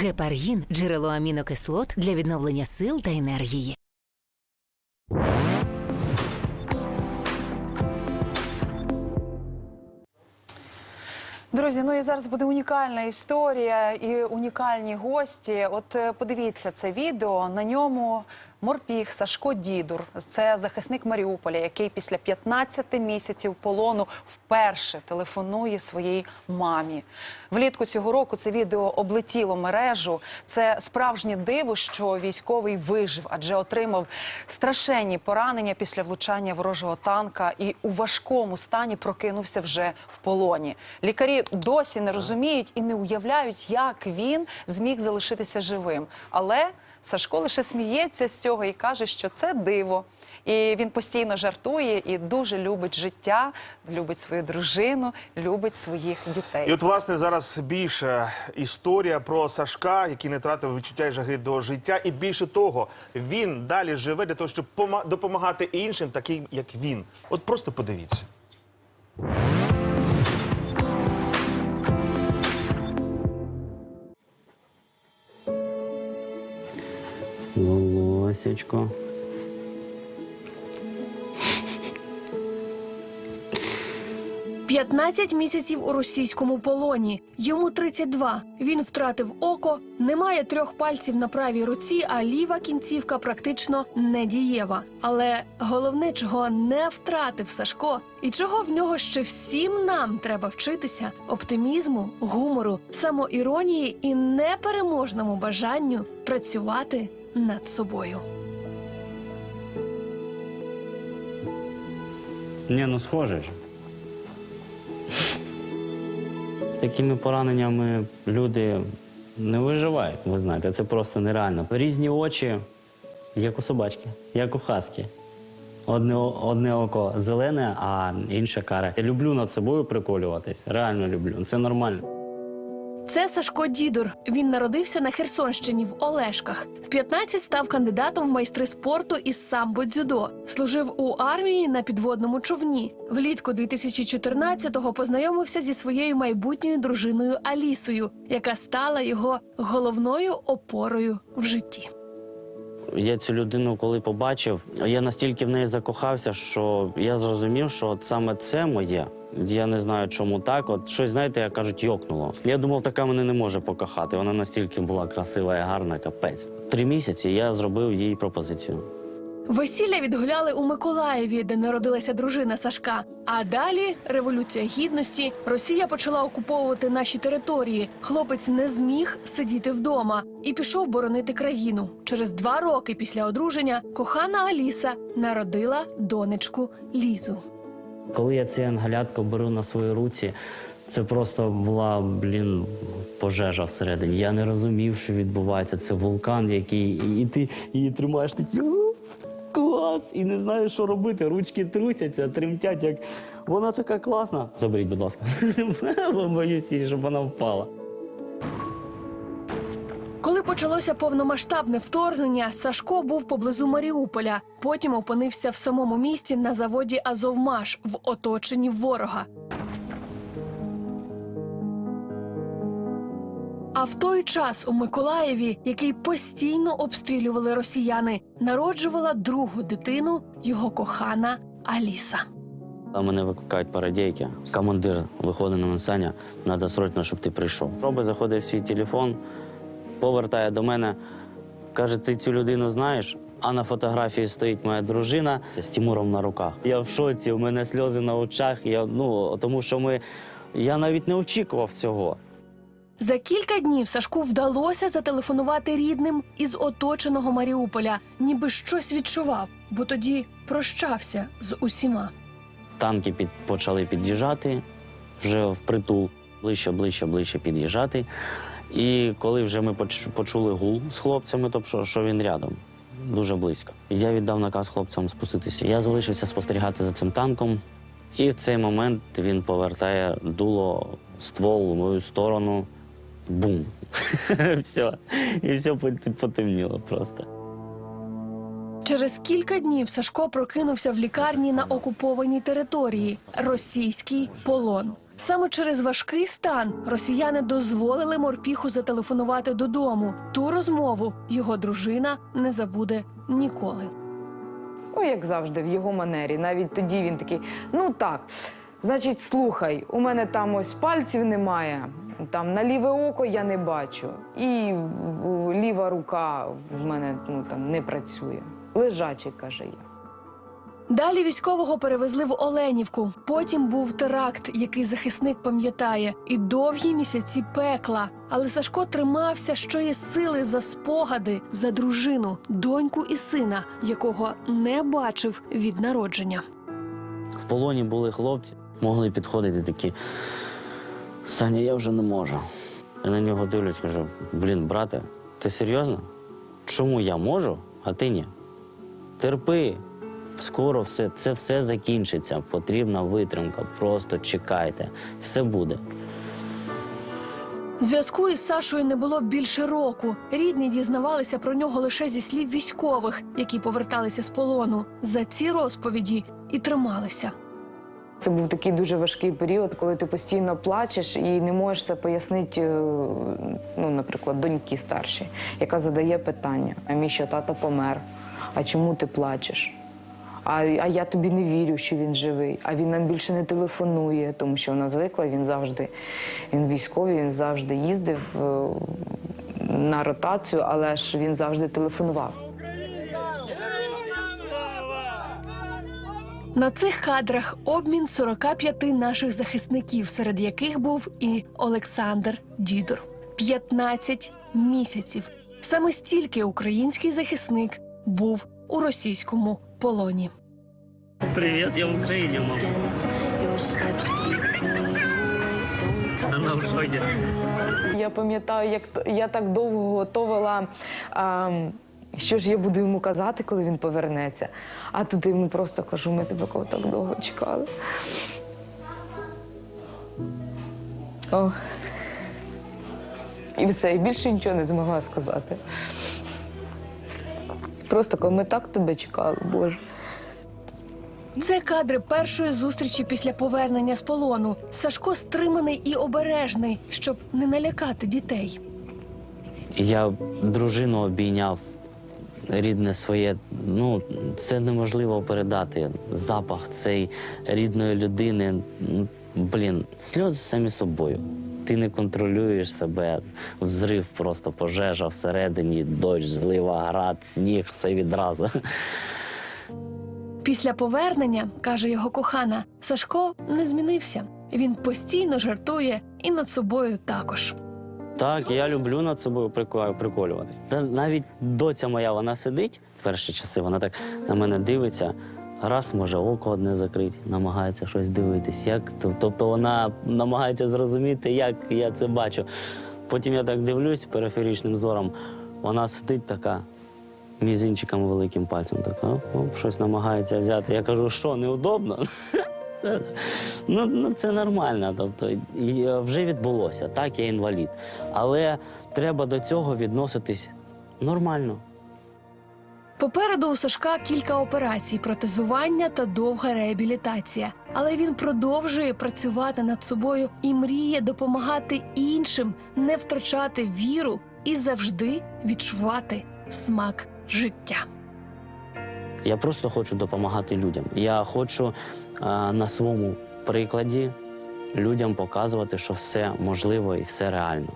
Гепаргін джерело амінокислот для відновлення сил та енергії. Друзі, ну і зараз буде унікальна історія і унікальні гості. От е, подивіться це відео. На ньому морпіг Сашко Дідур. Це захисник Маріуполя, який після 15 місяців полону вперше телефонує своїй мамі. Влітку цього року це відео облетіло мережу. Це справжнє диво, що військовий вижив, адже отримав страшенні поранення після влучання ворожого танка і у важкому стані прокинувся вже в полоні. Лікарі досі не розуміють і не уявляють, як він зміг залишитися живим. Але Сашко лише сміється з цього і каже, що це диво. І він постійно жартує і дуже любить життя, любить свою дружину, любить своїх дітей. І от, власне, зараз більше історія про Сашка, який не втратив відчуття і жаги до життя. І більше того, він далі живе для того, щоб пома- допомагати іншим, таким як він. От просто подивіться. Волосечко. – 15 місяців у російському полоні. Йому 32. Він втратив око, не має трьох пальців на правій руці, а ліва кінцівка практично недієва. Але головне, чого не втратив Сашко, і чого в нього ще всім нам треба вчитися: оптимізму, гумору, самоіронії і непереможному бажанню працювати над собою. Ні, ну схоже ж. З такими пораненнями люди не виживають, ви знаєте, це просто нереально. Різні очі, як у собачки, як у хаски. Одне, одне око зелене, а інше каре. Я люблю над собою приколюватись. Реально люблю. Це нормально. Це Сашко Дідур. Він народився на Херсонщині в Олешках. В 15 став кандидатом в майстри спорту із самбо дзюдо. Служив у армії на підводному човні. Влітку 2014-го познайомився зі своєю майбутньою дружиною Алісою, яка стала його головною опорою в житті. Я цю людину, коли побачив, я настільки в неї закохався, що я зрозумів, що от саме це моє. Я не знаю, чому так. От щось, знаєте, як кажуть, йокнуло. Я думав, така мене не може покохати. Вона настільки була красива і гарна, капець. Три місяці я зробив їй пропозицію. Весілля відгуляли у Миколаєві, де народилася дружина Сашка. А далі революція гідності. Росія почала окуповувати наші території. Хлопець не зміг сидіти вдома і пішов боронити країну. Через два роки після одруження кохана Аліса народила донечку Лізу. Коли я цей ангалятко беру на свої руці, це просто була, блін, пожежа всередині. Я не розумів, що відбувається. Це вулкан, який. І ти її тримаєш такий. «О, Клас! І не знаю, що робити. Ручки трусяться, тремтять, як вона така класна. Заберіть, будь ласка. Бо боюся, щоб вона впала. Коли почалося повномасштабне вторгнення, Сашко був поблизу Маріуполя. Потім опинився в самому місті на заводі Азовмаш в оточенні ворога. А в той час у Миколаєві, який постійно обстрілювали росіяни, народжувала другу дитину його кохана Аліса. А мене викликають парадійки. Командир виходить на Менсаня, треба срочно, щоб ти прийшов. Роби заходить в свій телефон, повертає до мене, каже: ти цю людину знаєш? А на фотографії стоїть моя дружина з Тимуром на руках. Я в шоці, у мене сльози на очах. Я, ну, тому що ми. Я навіть не очікував цього. За кілька днів Сашку вдалося зателефонувати рідним із оточеного Маріуполя, ніби щось відчував, бо тоді прощався з усіма. Танки під, почали під'їжджати вже впритул, ближче, ближче, ближче під'їжджати. І коли вже ми почули гул з хлопцями, тобто що, він рядом, дуже близько. Я віддав наказ хлопцям спуститися. Я залишився спостерігати за цим танком, і в цей момент він повертає дуло, ствол в мою сторону. Бум! все. І все потемніло просто. Через кілька днів Сашко прокинувся в лікарні на окупованій території російський полон. Саме через важкий стан росіяни дозволили морпіху зателефонувати додому. Ту розмову його дружина не забуде ніколи. Ну, як завжди, в його манері. Навіть тоді він такий: ну так, значить, слухай, у мене там ось пальців немає, там на ліве око я не бачу, і ліва рука в мене ну, там, не працює. Лежачий, каже я. Далі військового перевезли в Оленівку. Потім був теракт, який захисник пам'ятає, і довгі місяці пекла. Але Сашко тримався, що є сили за спогади, за дружину, доньку і сина, якого не бачив від народження. В полоні були хлопці, могли підходити такі. Саня, я вже не можу. Я на нього дивлюсь, кажу: блін, брате, ти серйозно? Чому я можу, а ти ні? Терпи, скоро все, це все закінчиться. Потрібна витримка. Просто чекайте, все буде. Зв'язку із Сашою не було більше року. Рідні дізнавалися про нього лише зі слів військових, які поверталися з полону. За ці розповіді і трималися. Це був такий дуже важкий період, коли ти постійно плачеш і не можеш це пояснити, е, ну, наприклад, доньки старшій, яка задає питання: а мій що тато помер? А чому ти плачеш? А, а я тобі не вірю, що він живий. А він нам більше не телефонує, тому що вона звикла, він завжди він військовий, він завжди їздив е, на ротацію, але ж він завжди телефонував. На цих кадрах обмін 45 наших захисників, серед яких був і Олександр Дідур. 15 місяців. Саме стільки український захисник був у російському полоні. Привіт, я в Україні, мама. Вона в шокі. Я пам'ятаю, як я так довго готувала. А, що ж я буду йому казати, коли він повернеться? А тут йому просто кажу, ми тебе кого так довго чекали. О. І все, і більше нічого не змогла сказати. Просто кажу, ми так тебе чекали, Боже. Це кадри першої зустрічі після повернення з полону. Сашко стриманий і обережний, щоб не налякати дітей. Я дружину обійняв рідне своє. Ну, це неможливо передати. Запах цей рідної людини. Блін, сльози самі собою. Ти не контролюєш себе. Взрив, просто пожежа всередині, дощ, злива, град, сніг, все відразу. Після повернення, каже його кохана, Сашко не змінився. Він постійно жартує і над собою також. Так, я люблю над собою прико- приколюватись. Та навіть доця моя, вона сидить перші часи, вона так на мене дивиться. Раз може око одне закрити, намагається щось дивитись. Як тобто вона намагається зрозуміти, як я це бачу. Потім я так дивлюсь периферичним зором. Вона сидить така мізинчиком великим пальцем, така о, щось намагається взяти. Я кажу, що неудобно? Ну, ну це нормально. Тобто, е, вже відбулося. Так, я інвалід. Але треба до цього відноситись нормально. Попереду у Сашка кілька операцій, протезування та довга реабілітація. Але він продовжує працювати над собою і мріє допомагати іншим, не втрачати віру і завжди відчувати смак життя. Я просто хочу допомагати людям. Я хочу а, на своєму прикладі людям показувати, що все можливо і все реально.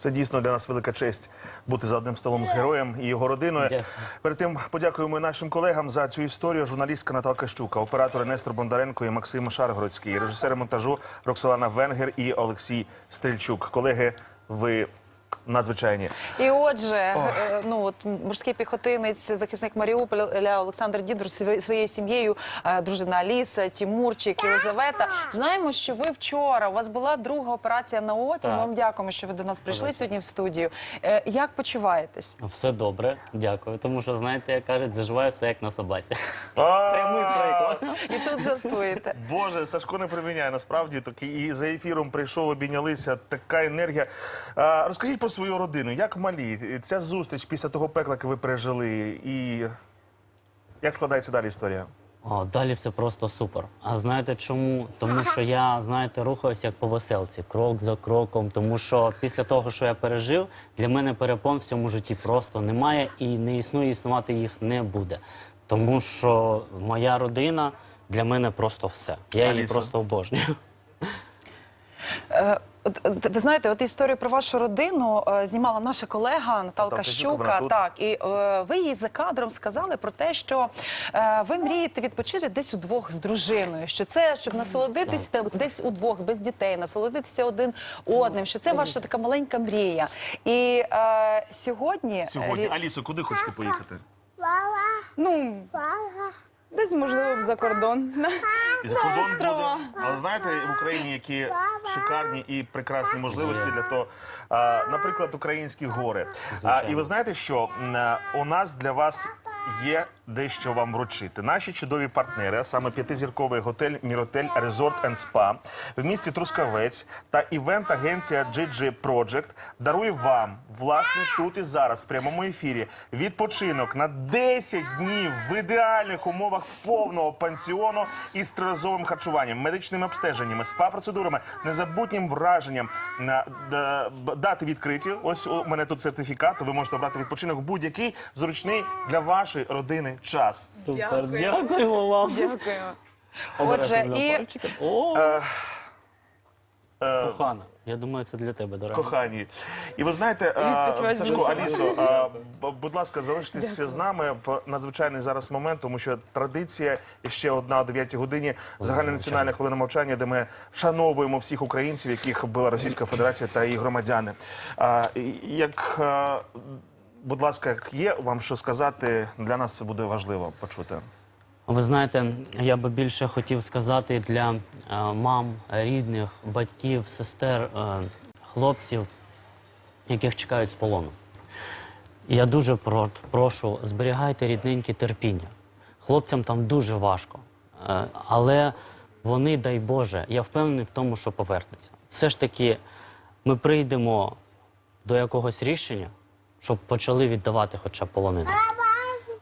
Це дійсно для нас велика честь бути за одним столом з героєм і його родиною. Дякую. Перед тим подякуємо і нашим колегам за цю історію. Журналістка Наталка Щука, оператори Нестор Бондаренко і Максим Шаргородський, режисери монтажу Роксолана Венгер і Олексій Стрільчук. Колеги, ви надзвичайні. І отже, е, ну от морський піхотинець, захисник Маріуполя Олександр Дідур зі своєю сім'єю, е, дружина Аліса, Тімурчик, Єлизавета. Знаємо, що ви вчора у вас була друга операція на оці. Ми вам дякуємо, що ви до нас прийшли сьогодні в студію. Е, Як почуваєтесь? Все добре, дякую. Тому що, знаєте, як кажуть, заживає все як на собаці. Прямий приклад. І тут жартуєте. Боже, Сашко не приміняє насправді таки і за ефіром прийшов, обійнялися. Така енергія. Розкажіть про свою родину, як малі ця зустріч після того пекла, яке ви пережили, і Як складається далі історія? О, далі все просто супер. А знаєте чому? Тому що я, знаєте, рухаюся як по веселці, крок за кроком. Тому що після того, що я пережив, для мене перепон в цьому житті просто немає і не існує, існувати їх не буде. Тому що моя родина для мене просто все. Я її Аліса? просто обожнюю. Е, от, от, ви знаєте, от історію про вашу родину е, знімала наша колега Наталка Наталка Щука, вона тут. Так, і е, ви їй за кадром сказали про те, що е, ви мрієте відпочити десь удвох з дружиною. Що це щоб насолодитися десь удвох без дітей, насолодитися один одним. Що це ваша така маленька мрія. І е, сьогодні, Сьогодні. рі- Алісо, куди хочете поїхати? Ну, десь можливо б за кордон. І за кордон буде. Але знаєте, в Україні які шикарні і прекрасні можливості для того, а, наприклад, українські гори. А, і ви знаєте, що м, у нас для вас є дещо вам вручити. Наші чудові партнери, а саме п'ятизірковий готель Міротель Резорт енд Спа в місті Трускавець та івент-агенція GG Project дарує вам власне тут і зараз в прямому ефірі відпочинок на 10 днів в ідеальних умовах повного пансіону із триразовим харчуванням, медичними обстеженнями, спа-процедурами, незабутнім враженням на дати відкриті. Ось у мене тут сертифікат. Ви можете обрати відпочинок будь-який зручний для вашої родини час. Супер, дякуємо вам. Дякую. Обережно Отже, для і пальчика. О, Е, кохана. Я думаю, це для тебе, дорога. Кохані. І ви знаєте, а, Сашко, Алісо, б- будь ласка, залиштеся з нами в надзвичайний зараз момент, тому що традиція і ще одна о 9 годині загальнонаціональна хвилина мовчання, де ми вшановуємо всіх українців, яких била Російська Федерація та її громадяни. І- Як, будь ласка, як є вам що сказати, для нас це буде важливо почути. Ви знаєте, я би більше хотів сказати для е, мам, рідних, батьків, сестер, е, хлопців, яких чекають з полону. Я дуже про- прошу, зберігайте рідненьке терпіння. Хлопцям там дуже важко. Е, але вони, дай Боже, я впевнений в тому, що повернуться. Все ж таки, ми прийдемо до якогось рішення, щоб почали віддавати хоча б полонину.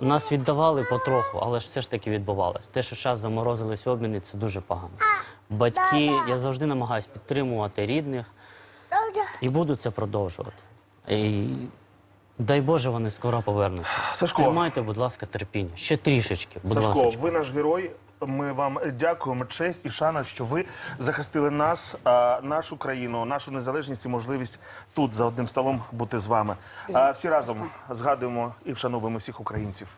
Нас віддавали потроху, але ж все ж таки відбувалось. Те, що зараз заморозились обміни, це дуже погано. Батьки, я завжди намагаюся підтримувати рідних і буду це продовжувати. І дай Боже, вони скоро повернуться. Сашко. Тримайте, будь ласка, терпіння. Ще трішечки. Будь Сашко, ласка. ви наш герой. Ми вам дякуємо, честь і шана, що ви захистили нас, а, нашу країну, нашу незалежність і можливість тут за одним столом бути з вами. А, всі разом згадуємо і вшановуємо всіх українців.